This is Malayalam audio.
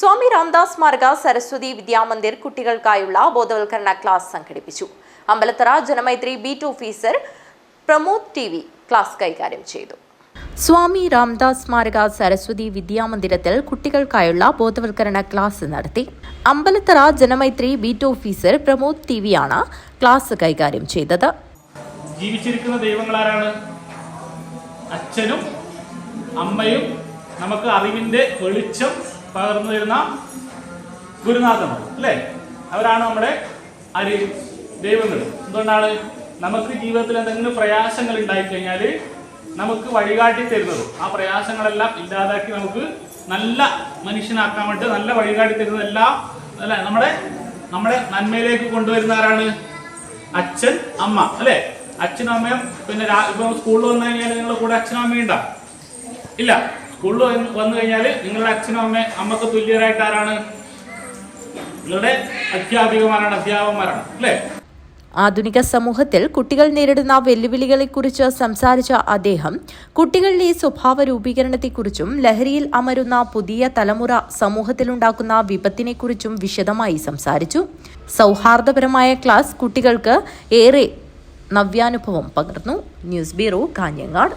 സ്വാമി രാംദാസ് മാർഗ സരസ്വതി വിദ്യാമന്ദിർ കുട്ടികൾക്കായുള്ള ബോധവൽക്കരണ ക്ലാസ് സംഘടിപ്പിച്ചു. Ambalathara Janamaithri beat officer Pramod T V class കൈകാര്യം ചെയ്തു. സ്വാമി രാംദാസ് സ്മാരക സരസ്വതി വിദ്യാമന്ദിരത്തിൽ കുട്ടികൾക്കായുള്ള ബോധവൽക്കരണ ക്ലാസ് നടത്തി. Ambalathara Janamaithri beat officer Pramod T വിയാണ് class കൈകാര്യം ചെയ്തത്. ജീവിച്ചിരിക്കുന്ന ദൈവങ്ങളാരാണ്? അച്ഛനും അമ്മയും നമുക്ക് അറിവിന്റെ വെളിച്ചം പകർന്നു തരുന്ന ഗുരുനാഥന്മാർ അല്ലേ? അവരാണ് നമ്മുടെ അരി ദൈവങ്ങൾ. എന്തുകൊണ്ടാണ് നമുക്ക് ജീവിതത്തിൽ എന്തെങ്കിലും പ്രയാസങ്ങൾ ഉണ്ടായിക്കഴിഞ്ഞാൽ നമുക്ക് വഴികാട്ടി തരുന്നത്? ആ പ്രയാസങ്ങളെല്ലാം ഇല്ലാതാക്കി നമുക്ക് നല്ല മനുഷ്യനാക്കാൻ വേണ്ടി നല്ല വഴികാട്ടി തരുന്നതെല്ലാം അല്ലെ? നമ്മുടെ നമ്മുടെ നന്മയിലേക്ക് കൊണ്ടുവരുന്ന ആരാണ്? അച്ഛൻ അമ്മ അല്ലേ? അച്ഛനും അമ്മയും പിന്നെ സ്കൂളിൽ വന്നു കഴിഞ്ഞാൽ നിങ്ങളുടെ കൂടെ അച്ഛനും അമ്മയും ഇല്ല. സ്കൂളിൽ വന്ന് കഴിഞ്ഞാൽ നിങ്ങളുടെ അച്ഛനും അമ്മ അമ്മയ്ക്ക് തുല്യരായിട്ട് ആരാണ് നിങ്ങളുടെ അധ്യാപികമാരാണ് അധ്യാപകന്മാരാണ് അല്ലേ? ആധുനിക സമൂഹത്തിൽ കുട്ടികൾ നേരിടുന്ന വെല്ലുവിളികളെക്കുറിച്ച് സംസാരിച്ച അദ്ദേഹം കുട്ടികളിലെ സ്വഭാവ രൂപീകരണത്തെക്കുറിച്ചും ലഹരിയിൽ അമരുന്ന പുതിയ തലമുറ സമൂഹത്തിലുണ്ടാക്കുന്ന വിപത്തിനെക്കുറിച്ചും വിശദമായി സംസാരിച്ചു. സൗഹാർദ്ദപരമായ ക്ലാസ് കുട്ടികൾക്ക് ഏറെ നവ്യാനുഭവം പകർന്നു. News bureau Kanhangad.